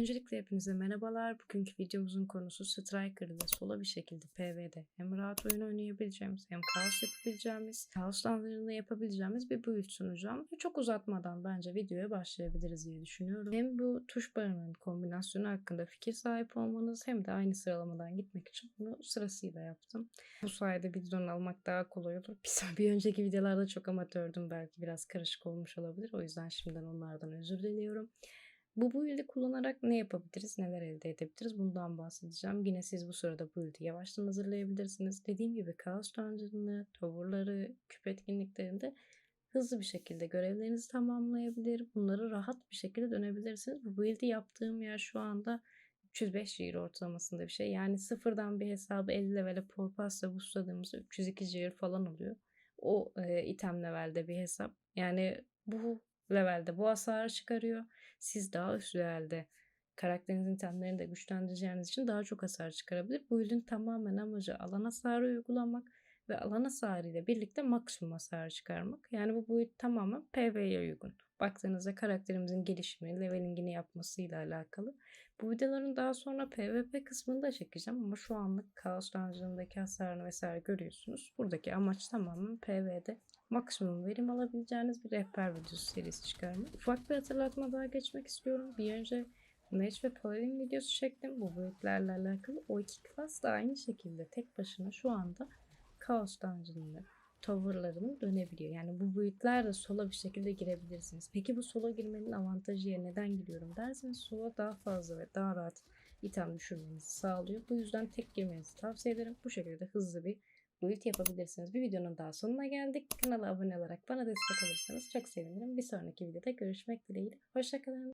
Öncelikle hepinize merhabalar. Bugünkü videomuzun konusu Striker'da sola bir şekilde Pv'de hem rahat oyun oynayabileceğimiz hem kaos yapabileceğimiz, kaos danlarında yapabileceğimiz bir build sunacağım. Ve çok uzatmadan bence videoya başlayabiliriz diye düşünüyorum. Hem bu tuş barının kombinasyonu hakkında fikir sahip olmanız hem de aynı sıralamadan gitmek için bunu sırasıyla yaptım. Bu sayede bidon almak daha kolay olur. Bir önceki videolarda çok amatördüm belki biraz karışık olmuş olabilir. O yüzden şimdiden onlardan özür diliyorum. Bu build'i kullanarak ne yapabiliriz, neler elde edebiliriz bundan bahsedeceğim. Yine siz bu sırada build'i yavaştan hazırlayabilirsiniz. Dediğim gibi Chaos Dungeon'ı, tavırları, küp etkinliklerinde hızlı bir şekilde görevlerinizi tamamlayabilir. Bunları rahat bir şekilde dönebilirsiniz. Bu build'i yaptığım yer şu anda 305 year ortalamasında bir şey. Yani sıfırdan bir hesabı 50 level'e porpasla boostladığımızda 302 year falan oluyor. O e, item levelde bir hesap. Yani bu levelde bu hasarı çıkarıyor. Siz daha üst levelde karakterinizin itemlerini de güçlendireceğiniz için daha çok hasar çıkarabilir. Bu build'in tamamen amacı alan hasarı uygulamak ve alan hasarı ile birlikte maksimum hasar çıkarmak. Yani bu build tamamen PvE'ye uygun. Baktığınızda karakterimizin gelişimi, levelingini yapmasıyla alakalı. Bu videoların daha sonra PvP kısmını da çekeceğim ama şu anlık Chaos Dungeon'daki hasarını vesaire görüyorsunuz. Buradaki amaç tamamen PvE'de maksimum verim alabileceğiniz bir rehber videosu serisi çıkarmak. Ufak bir hatırlatma daha geçmek istiyorum. Bir önce Mage ve Paladin videosu çektim. Bu boyutlarla alakalı. O iki klas da aynı şekilde tek başına şu anda Chaos Dungeon'da tavırlarının dönebiliyor. Yani bu boyutlarla sola bir şekilde girebilirsiniz. Peki bu sola girmenin avantajı ya neden giriyorum derseniz sola daha fazla ve daha rahat item düşürmenizi sağlıyor. Bu yüzden tek girmenizi tavsiye ederim. Bu şekilde hızlı bir build yapabilirsiniz. Bir videonun daha sonuna geldik. Kanala abone olarak bana destek olursanız çok sevinirim. Bir sonraki videoda görüşmek dileğiyle. Hoşçakalın.